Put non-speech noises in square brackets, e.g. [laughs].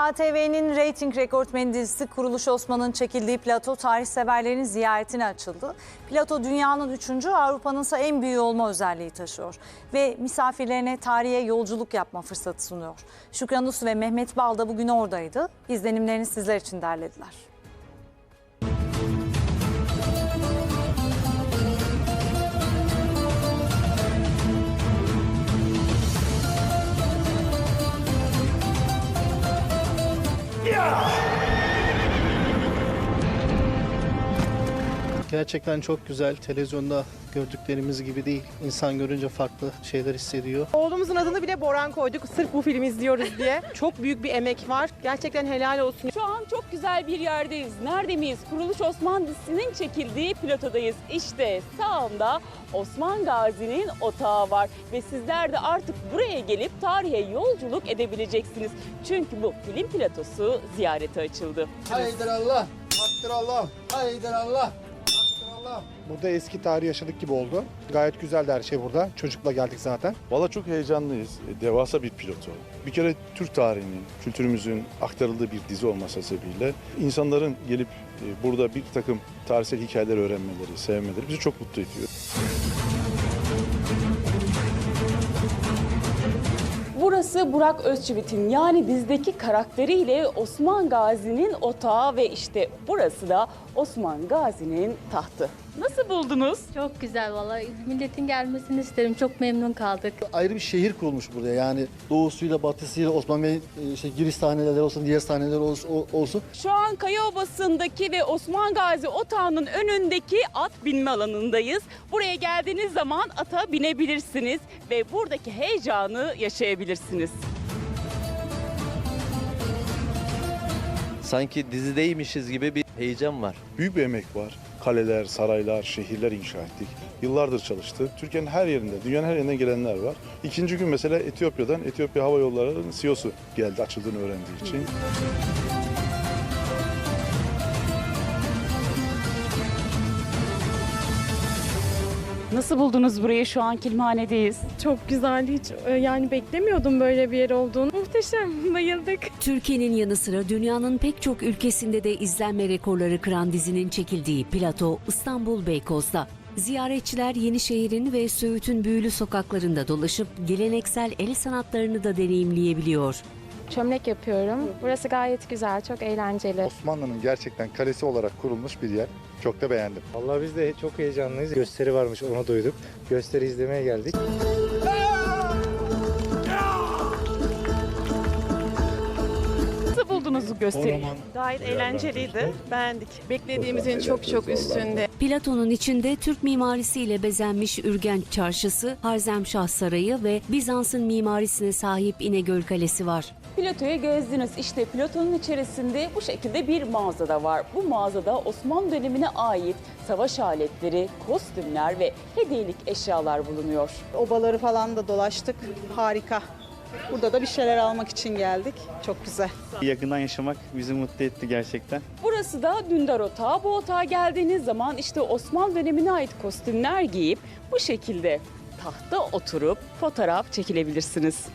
ATV'nin reyting rekortmeni dizisi Kuruluş Osman'ın çekildiği plato tarih severlerin ziyaretine açıldı. Plato dünyanın üçüncü, Avrupa'nın ise en büyüğü olma özelliği taşıyor. Ve misafirlerine tarihe yolculuk yapma fırsatı sunuyor. Şükran Usu ve Mehmet Bal da bugün oradaydı. İzlenimlerini sizler için derlediler. Yeah! Gerçekten çok güzel. Televizyonda gördüklerimiz gibi değil. İnsan görünce farklı şeyler hissediyor. Oğlumuzun adını bile Boran koyduk sırf bu filmi izliyoruz diye. [laughs] Çok büyük bir emek var. Gerçekten helal olsun. Şu an çok güzel bir yerdeyiz. Nerede miyiz? Kuruluş Osman dizisinin çekildiği platodayız. İşte sağımda Osman Gazi'nin otağı var. Ve sizler de artık buraya gelip tarihe yolculuk edebileceksiniz. Çünkü bu film platosu ziyarete açıldı. Haydır Allah, haktır Allah, haydır Allah. Burada eski tarih yaşadık gibi oldu. Gayet güzeldi her şey burada. Çocukla geldik zaten. Valla çok heyecanlıyız. E, Devasa bir piloto. Bir kere Türk tarihinin, kültürümüzün aktarıldığı bir dizi olması sebebiyle insanların gelip e, burada bir takım tarihsel hikayeler öğrenmeleri, sevmeleri bizi çok mutlu ediyor. Burası Burak Özçivit'in yani dizdeki karakteriyle Osman Gazi'nin otağı ve işte burası da Osman Gazi'nin tahtı. Nasıl buldunuz? Çok güzel vallahi milletin gelmesini isterim. Çok memnun kaldık. Ayrı bir şehir kurulmuş buraya. Yani doğusuyla batısıyla Osman Bey işte giriş sahneleri olsun, diğer sahneler olsun. olsun. Şu an Kayaobası'ndaki ve Osman Gazi Otağı'nın önündeki at binme alanındayız. Buraya geldiğiniz zaman ata binebilirsiniz ve buradaki heyecanı yaşayabilirsiniz. sanki dizideymişiz gibi bir heyecan var. Büyük bir emek var. Kaleler, saraylar, şehirler inşa ettik. Yıllardır çalıştı. Türkiye'nin her yerinde, dünyanın her yerinden gelenler var. İkinci gün mesela Etiyopya'dan, Etiyopya Hava Yolları'nın CEO'su geldi açıldığını öğrendiği için. Nasıl buldunuz burayı? Şu an Kilmane'deyiz. Çok güzel. Hiç e, yani beklemiyordum böyle bir yer olduğunu. Muhteşem. [laughs] Bayıldık. Türkiye'nin yanı sıra dünyanın pek çok ülkesinde de izlenme rekorları kıran dizinin çekildiği plato İstanbul Beykoz'da. Ziyaretçiler Yenişehir'in ve Söğüt'ün büyülü sokaklarında dolaşıp geleneksel el sanatlarını da deneyimleyebiliyor. Çömlek yapıyorum. Burası gayet güzel, çok eğlenceli. Osmanlı'nın gerçekten kalesi olarak kurulmuş bir yer. Çok da beğendim. Vallahi biz de çok heyecanlıyız. Gösteri varmış, onu duyduk. Gösteri izlemeye geldik. Bu gösteriyi? Gayet eğlenceliydi. Beğendik. Beklediğimizin çok çok üstünde. Platonun içinde Türk mimarisiyle bezenmiş Ürgenç Çarşısı, Harzemşah Sarayı ve Bizans'ın mimarisine sahip İnegöl Kalesi var. Platoyu gezdiniz. İşte Platon'un içerisinde bu şekilde bir mağazada var. Bu mağazada Osmanlı dönemine ait savaş aletleri, kostümler ve hediyelik eşyalar bulunuyor. Obaları falan da dolaştık. Harika. Burada da bir şeyler almak için geldik. Çok güzel. Yakından yaşamak bizi mutlu etti gerçekten. Burası da Dündar Otağı. Bu otağa geldiğiniz zaman işte Osmanlı dönemine ait kostümler giyip bu şekilde tahta oturup fotoğraf çekilebilirsiniz.